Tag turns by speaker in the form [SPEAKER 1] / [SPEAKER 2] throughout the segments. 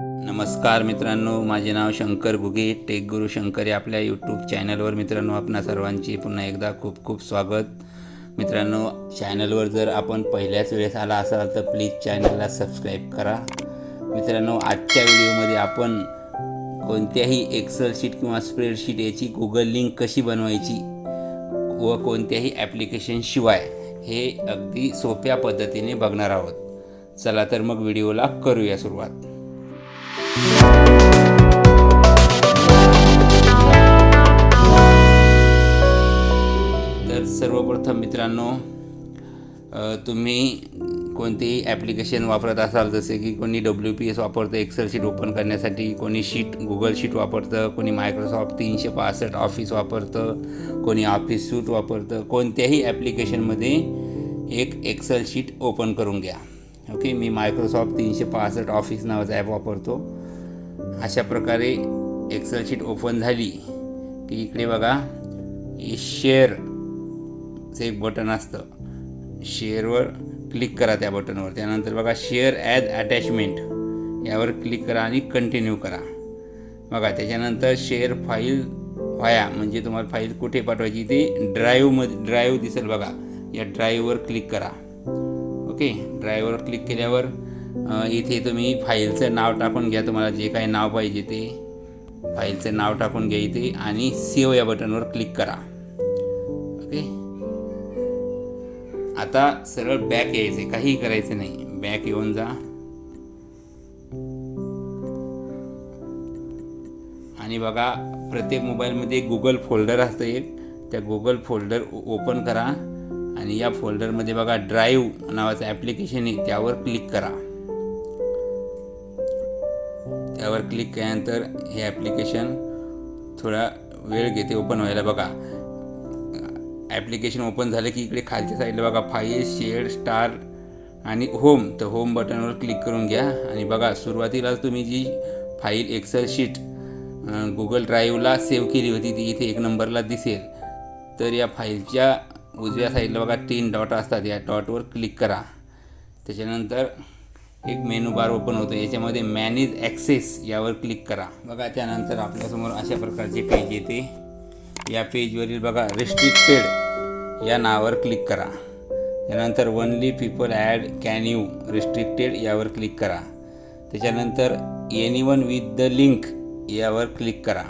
[SPEAKER 1] नमस्कार मित्रांनो माझे नाव शंकर भुगे टेक गुरु शंकर या आपल्या यूट्यूब चॅनलवर मित्रांनो आपणा सर्वांची पुन्हा एकदा खूप खूप स्वागत. मित्रांनो चॅनलवर जर आपण पहिल्याच वेळेस आला असाल तर प्लीज चॅनलला सबस्क्राईब करा. मित्रांनो आजच्या व्हिडिओमध्ये आपण कोणत्याही एक्सेल शीट किंवा स्प्रेडशीट याची गुगल लिंक कशी बनवायची व कोणत्याही ॲप्लिकेशनशिवाय हे अगदी सोप्या पद्धतीने बघणार आहोत. चला तर मग व्हिडिओला करूया सुरुवात. तर सर्वप्रथम मित्रांनो तुम्ही कोणतेही ॲप्लिकेशन वापरत असाल जसे की कोणी डब्ल्यू पी एस वापरतं एक्सेल शीट ओपन करण्यासाठी कोणी शीट गुगल शीट वापरतं कोणी मायक्रोसॉफ्ट तीनशे पासष्ट ऑफिस वापरतं कोणी ऑफिस सूट वापरतं कोणत्याही ॲप्लिकेशनमध्ये एक एक्सेल शीट ओपन करून घ्या. ओके मी मायक्रोसॉफ्ट तीनशे पासष्ट ऑफिस नावाचा ॲप वापरतो. अशा प्रकारे एक्सेल शीट ओपन झाली की इकडे बघा हे शेअरचं एक बटन असतं. शेअरवर क्लिक करा त्या बटनवर त्यानंतर बघा शेअर ॲज अटॅचमेंट यावर क्लिक करा आणि कंटिन्यू करा. बघा त्याच्यानंतर शेअर फाईल व्हाया. म्हणजे तुम्हाला फाईल कुठे पाठवायची ते ड्राईव्हमध्ये ड्राईव्ह दिसेल बघा. या ड्राईव्हवर क्लिक करा. ओके ड्राईव्हवर क्लिक केल्यावर इथे तुम्ही फाईलचं नाव टाकून घ्या. तुम्हाला जे काही नाव पाहिजे ते फाईलचं नाव टाकून घ्या इथे आणि सेव या बटनवर क्लिक करा. ओके? आता सरळ बॅक यायचे काहीही करायचं नाही. बॅक येऊन जा. आणि बघा प्रत्येक मोबाईलमध्ये गुगल फोल्डर असतं एक. त्या गुगल फोल्डर ओपन करा. आणि या फोल्डरमध्ये बघा ड्राईव्ह नावाचं ॲप्लिकेशन आहे. त्यावर क्लिक करा. त्यावर क्लिक केल्यानंतर हे ॲप्लिकेशन थोडा वेळ घेते ओपन व्हायला. बघा ॲप्लिकेशन ओपन झालं की इकडे खालच्या साईडला बघा फाईल शेअर स्टार आणि होम तर होम बटनवर क्लिक करून घ्या. आणि बघा सुरुवातीला तुम्ही जी फाईल एक्सेल शीट गुगल ड्राईव्हला सेव्ह केली होती ती इथे एक नंबरला दिसेल. तर या फाईलच्या उजव्या साईडला बघा तीन डॉट असतात. या डॉटवर क्लिक करा. त्याच्यानंतर एक मेनू बार ओपन होतो याच्यामध्ये मॅनेज ॲक्सेस यावर क्लिक करा. बघा त्यानंतर आपल्यासमोर अशा प्रकारचे पेज येते. या पेजवरील बघा रिस्ट्रिक्टेड या नावावर क्लिक करा. त्यानंतर only people add can you restricted यावर क्लिक करा. त्याच्यानंतर anyone with the link यावर क्लिक करा.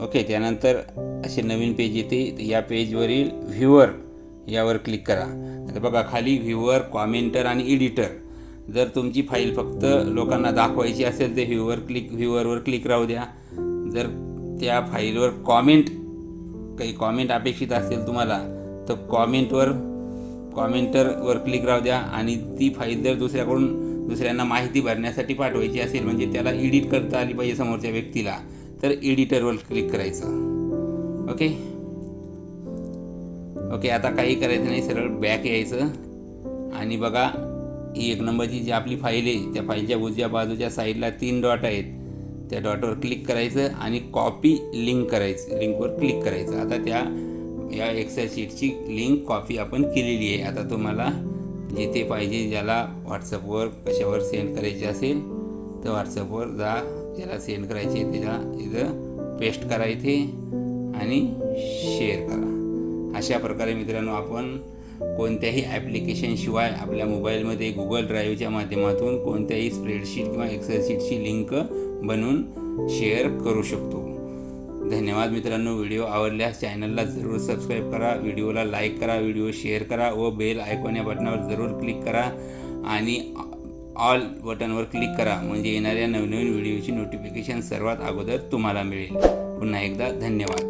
[SPEAKER 1] ओके त्यानंतर असे नवीन पेज येते. या पेजवरील व्ह्युअर यावर क्लिक करा. आता बघा खाली व्ह्युअर कॉमेंटर आणि एडिटर जर तुमची फाईल फक्त लोकांना दाखवायची असेल तर व्ह्यूवर क्लिक व्ह्यूवरवर क्लिक राहू द्या. जर त्या फाईलवर कॉमेंट काही कॉमेंट अपेक्षित असेल तुम्हाला तर कॉमेंटवर कॉमेंटरवर क्लिक राहू द्या. आणि ती फाईल जर दुसऱ्याकडून दुसऱ्यांना माहिती भरण्यासाठी पाठवायची असेल म्हणजे त्याला एडिट करता आली पाहिजे समोरच्या व्यक्तीला तर एडिटरवर क्लिक करायचं. ओके ओके आता काही करायचं नाही सरळ बॅक यायचं. आणि बघा ही एक नंबरची जी आपली फाईल आहे त्या फाईलच्या उजव्या बाजूच्या साईडला तीन डॉट आहेत. त्या डॉटवर क्लिक करायचं आणि कॉपी लिंक करायचं लिंकवर क्लिक करायचं. आता त्या या एक्सेल शीटची लिंक कॉपी आपण केलेली आहे. आता तुम्हाला जिथे पाहिजे ज्याला व्हॉट्सअपवर कशावर सेंड करायची असेल तर व्हॉट्सअपवर जा. ज्याला सेंड करायची त्याला इथं पेस्ट करा इथे आणि शेअर करा. अशा प्रकारे मित्रांनो आपण कोणत्याही ॲप्लिकेशनशिवाय आपल्या मोबाईलमध्ये गुगल ड्राईव्हच्या माध्यमातून कोणत्याही स्प्रेडशीट किंवा एक्सेलशीटची लिंक बनवून शेअर करू शकतो. धन्यवाद मित्रांनो व्हिडिओ आवडल्यास चॅनलला जरूर सबस्क्राईब करा व्हिडिओला लाईक करा व्हिडिओ शेअर करा व बेल आयकॉन या बटनावर जरूर क्लिक करा. आणि ऑल बटनवर क्लिक करा. म्हणजे येणाऱ्या नवनवीन व्हिडिओची नोटिफिकेशन सर्वात अगोदर तुम्हाला मिळेल. पुन्हा एकदा धन्यवाद.